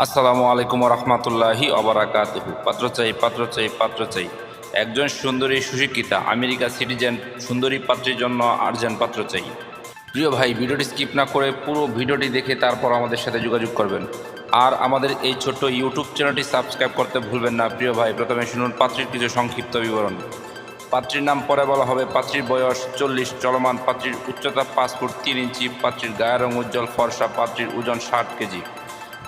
আসসালামু আলাইকুম রহমতুল্লাহি অবরাকাতুহু পাত্র চাই পাত্র চাই পাত্র চাই। একজন সুন্দরী সুশিক্ষিতা, আমেরিকা সিটিজেন, সুন্দরী পাত্রের জন্য আর্জেন্ট পাত্র চাই। প্রিয় ভাই, ভিডিওটি স্কিপ না করে পুরো ভিডিওটি দেখে তারপর আমাদের সাথে যোগাযোগ করবেন। আর আমাদের এই ছোট্ট ইউটিউব চ্যানেলটি সাবস্ক্রাইব করতে ভুলবেন না। প্রিয় ভাই, প্রথমে শুনুন পাত্রীর কিছু সংক্ষিপ্ত বিবরণ। পাত্রীর নাম পরে বলা হবে। পাত্রীর বয়স চল্লিশ, চলমান পাত্রীর উচ্চতা পাঁচ ফুট তিন ইঞ্চি, পাত্রীর গায়ের রং উজ্জ্বল, ফর্সা, পাত্রীর ওজন ষাট কেজি।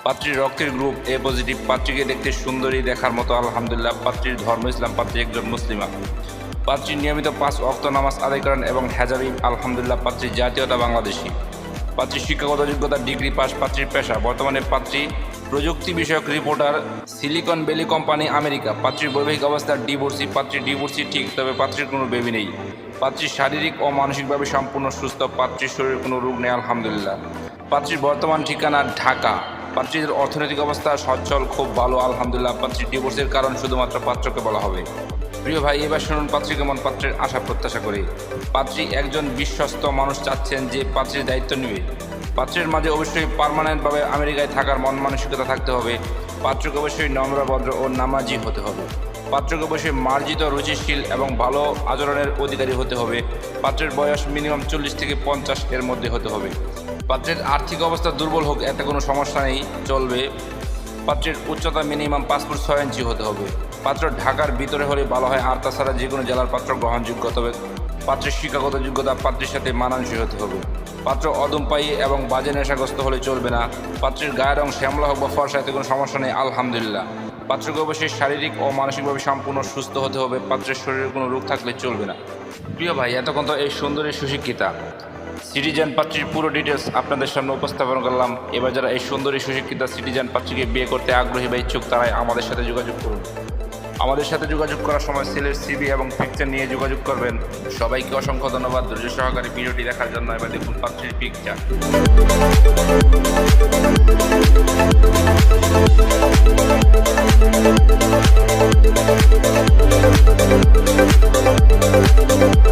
পাত্রীর রক্তের গ্রুপ এ পজিটিভ, পাত্রীকে দেখতে সুন্দরী দেখার মতো, আলহামদুলিল্লাহ, পাত্রীর ধর্ম ইসলাম, পাত্রী একজন মুসলিমা পাত্রী নিয়মিত পাঁচ অক্ত নামাজ আদায় করেন এবং হেজাবি, আলহামদুলিল্লাহ পাত্রীর জাতীয়তা বাংলাদেশি। পাত্রীর শিক্ষাগত যোগ্যতা, ডিগ্রি পাস, পাত্রীর পেশা। বর্তমানে পাত্রী প্রযুক্তি বিষয়ক reporter, Silicon Valley company, America. পাত্রীর বৈবাহিক অবস্থা, ডিভোর্সি। পাত্রীর ডিভোর্সি ঠিক, তবে পাত্রীর কোনো বেবি নেই। পাত্রীর শারীরিক ও মানসিকভাবে সম্পূর্ণ সুস্থ, পাত্রীর শরীরে কোনো রোগ নেই, আলহামদুলিল্লাহ। পাত্রীর বর্তমান ঠিকানা ঢাকা। পাত্রীর অর্থনৈতিক অবস্থা সচ্ছল, খুব ভালো, আলহামদুলিল্লাহ। পাত্রীর ডিভোর্সের কারণ শুধুমাত্র পাত্রকে বলা হবে। প্রিয় ভাই, এবার শুনুন পাত্রী কেমন পাত্রের আশা প্রত্যাশা করে। পাত্রী একজন বিশ্বস্ত মানুষ চাচ্ছেন যে পাত্রীর দায়িত্ব নেবে। পাত্রের মাঝে অবশ্যই পারমানেন্টভাবে আমেরিকায় থাকার মন মানসিকতা থাকতে হবে। পাত্রকে অবশ্যই নম্রভদ্র ও নামাজি হতে হবে। পাত্রকে অবশ্যই মার্জিত, রুচিশীল এবং ভালো আচরণের অধিকারী হতে হবে। পাত্রের বয়স মিনিমাম চল্লিশ থেকে পঞ্চাশ এর মধ্যে হতে হবে। পাত্রের আর্থিক অবস্থা দুর্বল হোক, এতে কোনো সমস্যা নেই, চলবে। পাত্রের উচ্চতা মিনিমাম পাঁচ ফুট ছয় ইঞ্চি হতে হবে। পাত্র ঢাকার ভিতরে হলে ভালো হয়, আর তাছাড়া যে কোনো জেলার পাত্র গ্রহণযোগ্য, তবে পাত্রের শিক্ষাগত যোগ্যতা পাত্রের সাথে মানানসই হতে হবে। পাত্র অদম্পায়ী এবং বাজে নেশাগ্রস্ত হলে চলবে না। পাত্রের গায়ের রং শ্যামলা হোক বা ফর্সা, এতে কোনো সমস্যা নেই, আলহামদুলিল্লাহ। পাত্রকে অবশ্যই শারীরিক ও মানসিকভাবে সম্পূর্ণ সুস্থ হতে হবে। পাত্রের শরীরে কোনো রোগ থাকলে চলবে না। প্রিয় ভাই, এতক্ষণ তো এই সুন্দরী সুশিক্ষিতা। সিটিজেন পাত্রীর পুরো ডিটেলস আপনাদের সামনে উপস্থাপন করলাম। এবার যারা এই সুন্দরী সুশিক্ষিতা সিটিজেন পাত্রীকে বিয়ে করতে আগ্রহী বা ইচ্ছুক, তারাই আমাদের সাথে যোগাযোগ করুন। আমাদের সাথে যোগাযোগ করার সময় সেলের সিবি এবং পিকচার নিয়ে যোগাযোগ করবেন। সবাইকে অসংখ্য ধন্যবাদ। ধৈর্য সহকারে ভিডিওটি দেখার জন্য এবার দেখুন পাত্রীর পিকচার We'll be right.